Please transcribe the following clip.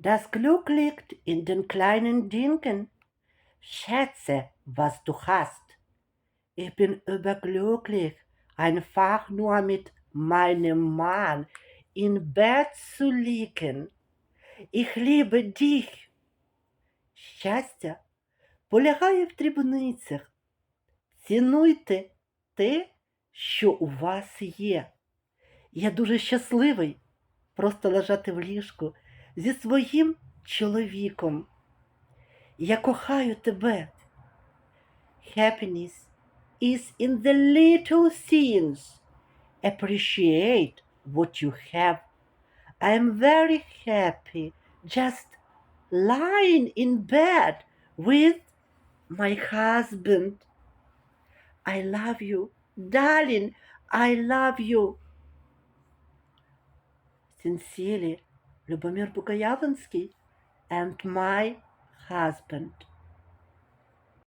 Das Glück liegt in den kleinen Dingen. Schätze, was du hast. Ich bin überglücklich, einfach nur mit meinem Mann im Bett zu liegen. Ich liebe dich. Щастя полягає в дрібницях. Цінуйте те, що у вас є. Я дуже щасливий просто лежати в ліжку зі своїм чоловіком. Я кохаю тебе. Happiness is in the little things. Appreciate what you have. I am very happy just lying in bed with my husband. I love you, darling. I love you. Sincerely, Lubomir Bukoyavinsky and my husband.